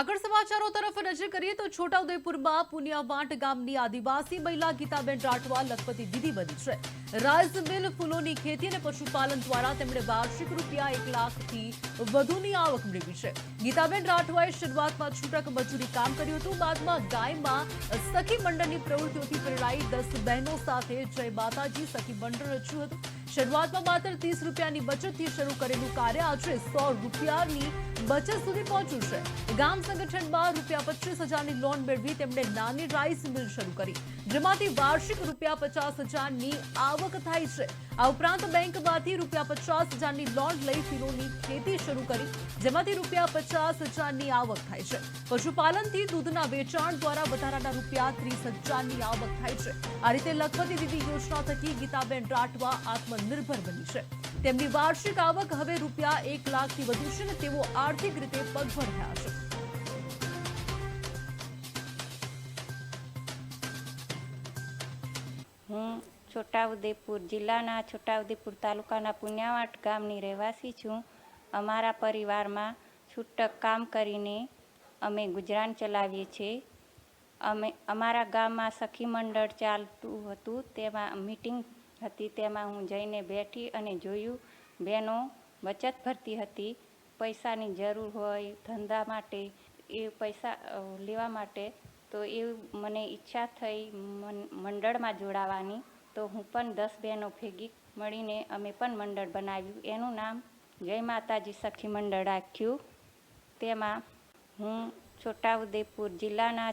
આગળ સમાચારો તરફ નજર કરીએ તો છોટાઉદેપુરમાં પુનિયાવાંટ ગામની આદિવાસી મહિલા ગીતાબેન રાઠવા લખપતિ દીદી બની છે. રાઈસ મિલ ફૂલોની ખેતી અને પશુપાલન દ્વારા તેમણે વાર્ષિક રૂપિયા એક લાખથી વધુની આવક મેળવી છે. ગીતાબેન રાઠવાએ શરૂઆતમાં છૂટક મજૂરી કામ કર્યું હતું, બાદમાં ગાયમાં સખી મંડળની પ્રવૃત્તિઓથી પ્રેરાઈ દસ બહેનો સાથે જય માતાજી, સખી મંડળ રચ્યું હતું. શરૂઆતમાં માત્ર ત્રીસ રૂપિયાની બચતથી શરૂ કરેલું કાર્ય આજે સો રૂપિયાની બચત સુધી પહોંચ્યું છે. ગામ સંગઠનમાં રૂપિયા પચીસ હજારની લોન મેળવી તેમણે નાની રાઈસ મિલ શરૂ કરી. જેમાંથી વાર્ષિક રૂપિયા પચાસ હજારની આવક થાય છે. આ ઉપરાંત બેંકમાંથી રૂપિયા પચાસ હજારની લોન લઈ ફીરોની ખેતી શરૂ કરી, જેમાંથી રૂપિયા પચાસ હજારની આવક થાય છે. પશુપાલનથી દૂધના વેચાણ દ્વારા વધારાના રૂપિયા ત્રીસ હજારની આવક થાય છે. આ રીતે લખપતિ દીદી યોજના થકી ગીતાબેન રાઠવા આત્મનિર્ભર બની છે. તેમની વાર્ષિક આવક હવે રૂપિયા એક લાખથી વધુ છે અને તેઓ આર્થિક રીતે પગભર થયા છે. હું છોટાઉદેપુર જિલ્લાના છોટાઉદેપુર તાલુકાના પુણ્યાવાટ ગામની રહેવાસી છું. અમારા પરિવારમાં છૂટક કામ કરીને અમે ગુજરાન ચલાવીએ છીએ. અમે, અમારા ગામમાં સખી મંડળ ચાલતું હતું, તેમાં મીટિંગ હતી, તેમાં હું જઈને બેઠી અને જોયું, બહેનો બચત ભરતી હતી. પૈસાની જરૂર હોય, ધંધા માટે, એ પૈસા લેવા માટે, તો એ મને ઈચ્છા થઈ મંડળમાં જોડાવાની. તો હું પણ દસ બહેનો ભેગી મળીને અમે પણ મંડળ બનાવ્યું. એનું નામ જય માતાજી સખી મંડળ રાખ્યું. તેમાં હું છોટાઉદેપુર જિલ્લાના